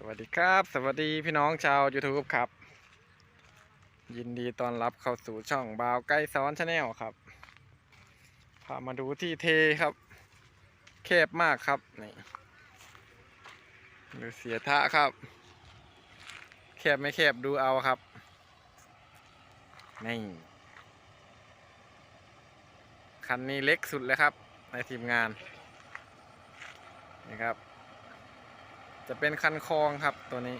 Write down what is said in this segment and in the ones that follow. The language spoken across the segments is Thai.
สวัสดีครับ สวัสดีพี่น้องชาว YouTube ครับ ยินดีต้อนรับเข้าสู่ช่องบาวใกล้ซ้อนชาแนลครับพามาดูที่เทครับแคบมากครับนี่ดูเสียทะครับ แคบไม่แคบดูเอาครับนี่คันนี้เล็กสุดเลยครับ ในทีมงานนี่ครับ จะเป็นคันคลองครับตัวนี้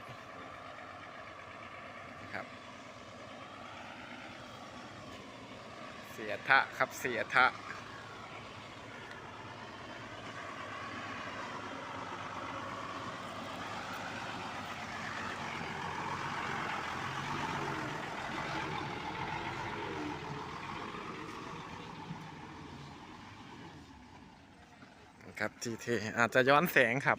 ครับ เสียทะครับเสียทะครับทีเทอาจจะย้อนแสงครับ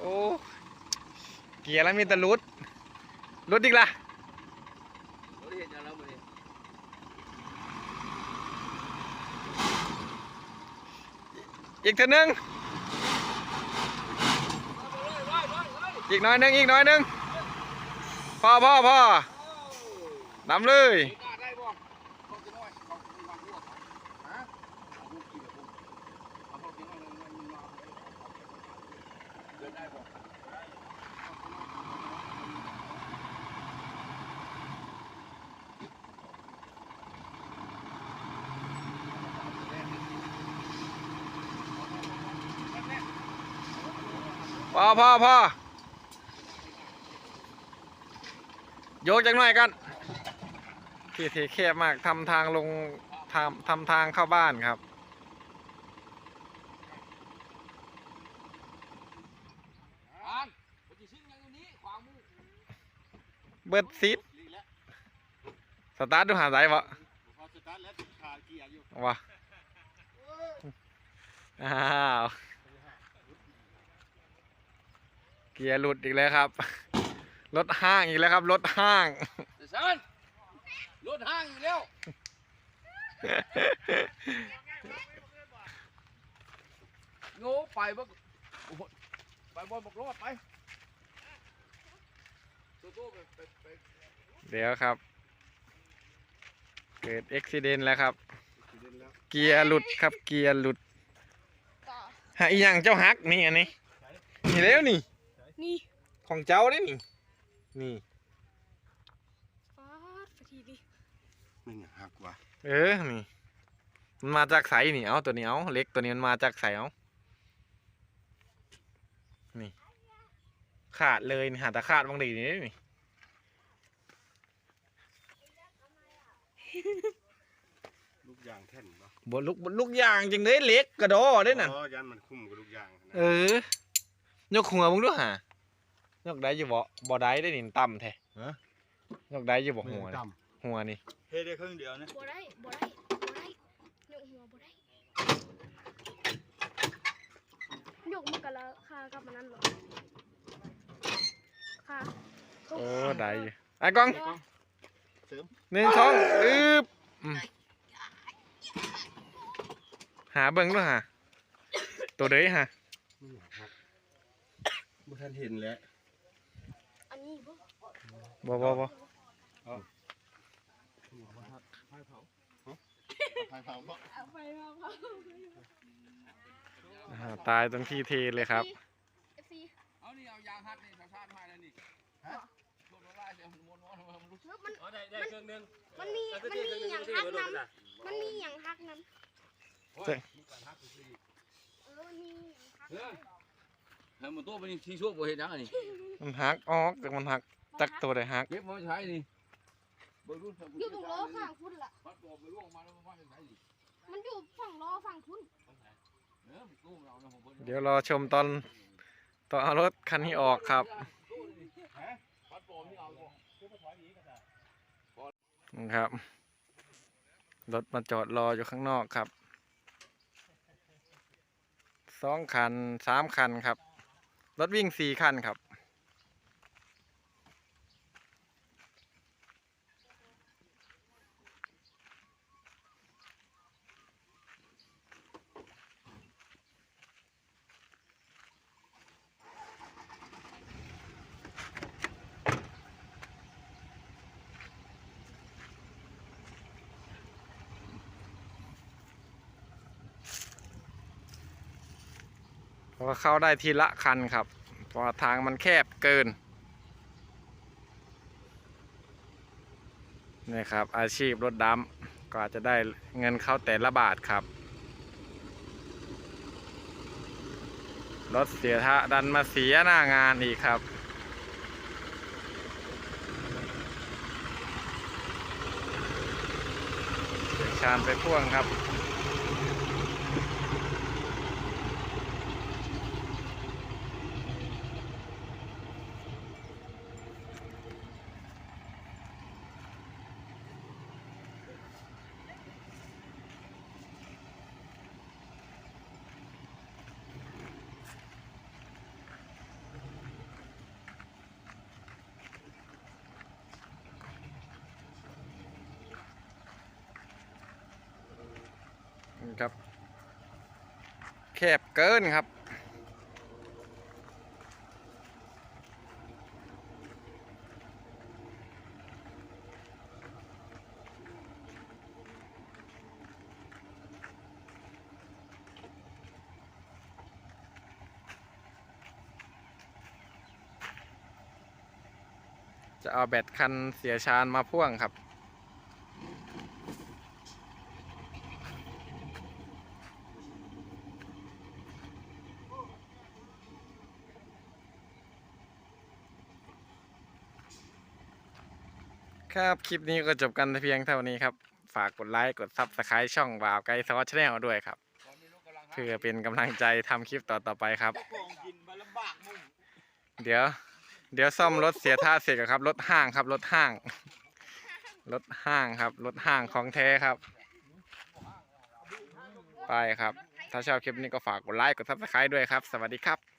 โอ้ เกียร์แล้วมีแต่รุดรุดอีกละอีกเท่านึงอีกน้อยนึงอีกน้อยนึงพ่อพ่อพ่อนำเลย พ่อพ่อพ่อโยกจังหน่อยกันที่เทแคบมากทำทางลงทำทำทางเข้าบ้านครับอ่านผมจะชิงอย่างนี้ขวางมือเบิดซิดลีแล้วสตาร์ทดูหาสายวะพอสตาร์ทแล้วขาเกียร์อยู่วะอ้าว เกียร์หลุดอีกแล้วครับ รถห้างอีกแล้วครับ รถห้างแต่ฉันรถห้างอยู่แล้วโง่ไปบ่โอ้โหไปบอลบอกรอดไปตัวโตไปไปไปเดี๋ยวครับ เกิดอุบิเหตุแล้วครับ เดินแล้วเกียร์หลุดครับ เกียร์หลุดหาอีหยังเจ้าฮักนี่อันนี้นี่แล้วนี่ นี่ของเจ้าได้นี่ นี่ฟาดไปทีดิไม่เนี่ยหักว่ะเออ นี่ มันมาจากใสนี่ เอาตัวนี้เอาเล็กตัวนี้มันมาจากใสเอานี่ ขาดเลยนี่หาแต่ขาดบางดีนี่นี่ลูกยางแท่นปะบลูกบลูกยางจริงเลยเล็กกระโดดได้น่ะอ๋อยันมันคุ้มกับลูกยางนะเออ ยกหัวมึงด้วยฮะยกได้อยู่บ่บ่ได้ได้นี่ต่ำแท้ยกได้อยู่บ่หัวนี่หัวนี่เฮ้ได้ครึ่งเดียวนะบ่ได้บ่ได้บ่ได้ยกหัวบ่ได้ยกมันกะละคากับมันนั่นเหรอคาโอ้ได้อยู่ไอ้กล้องเสริมหนึ่งสองอึ๊บอืมหาเบิ่งด้วยฮะตัวเด้ฮะไม่เนี่ยหัก บ่ทันเห็นแล้วอันนี้บ่บ่บ่บ่ไฟเผาไฟเผาบ่เอาไปมาเผาอ่าตายตรงที่เทเลยครับ เอฟซีเอานี่เอายางฮัดนี่ชาวชาติมาแล้วนี่ฮะโดนละลายเสียมันวนวนมันลุกมัน อ๋อได้ได้เครื่องหนึงมันมี มันมีอย่างฮักน้ำมันมีอย่างฮักน้ำโอ้ยมันกันฮักสิเออ มันมีอย่างฮักเฮ้ ยเฮ้ยมันตัวเป็นที่ชั่วบ่เห็นยังอันนี้มันหักออกแต่มันหักจักตัวได้หักเก็บมาใช้นี่เบิ่งดูเถะอยู่ตรงล้อข้างคุณล่ะปัดบอกไปล่วงมาแล้วมันว่าจังไดดิมันอยู่ฝั่งล้อฝั่งคุณเออมันตู้เรานะผมเบิ่งเดี๋ยวรอชมตอนตอนเอารถคันนี้ออกครับปัดบอกนี่เอาบ่นะครับรถมาจอดรออยู่ข้างนอกครับสองคันสามคันครับ รถวิ่งสี่คันครับ ราะว่าเข้าได้ทีละคันครับเพราะทางมันแคบเกินนี่ครับอาชีพรถดำก็อาจจะได้เงินเข้าแต่ละบาทครับ รถเสียทะดันมาเสียหน้างานอีกครับชานไปพ่วงครับ ครับ แคบเกินครับจะเอาแบตคันเสียชานมาพ่วงครับ ครับ คลิปนี้ก็จบกันเพียงเท่านี้ครับ ฝากกดไลค์ กดซับสไครต์ช่องบ่าวไกด์ซอสชาแนลด้วยครับ เพื่อเป็นกำลังใจทำคลิปต่อๆไปครับ เดี๋ยว เดี๋ยวซ่อมรถเสียท่าเสร็จก่อนครับ รถห้างครับ รถห้าง รถห้างครับ รถห้างของแท้ครับ ไปครับ ถ้าชอบคลิปนี้ก็ฝากกดไลค์ กดซับสไครต์ด้วยครับ สวัสดีครับ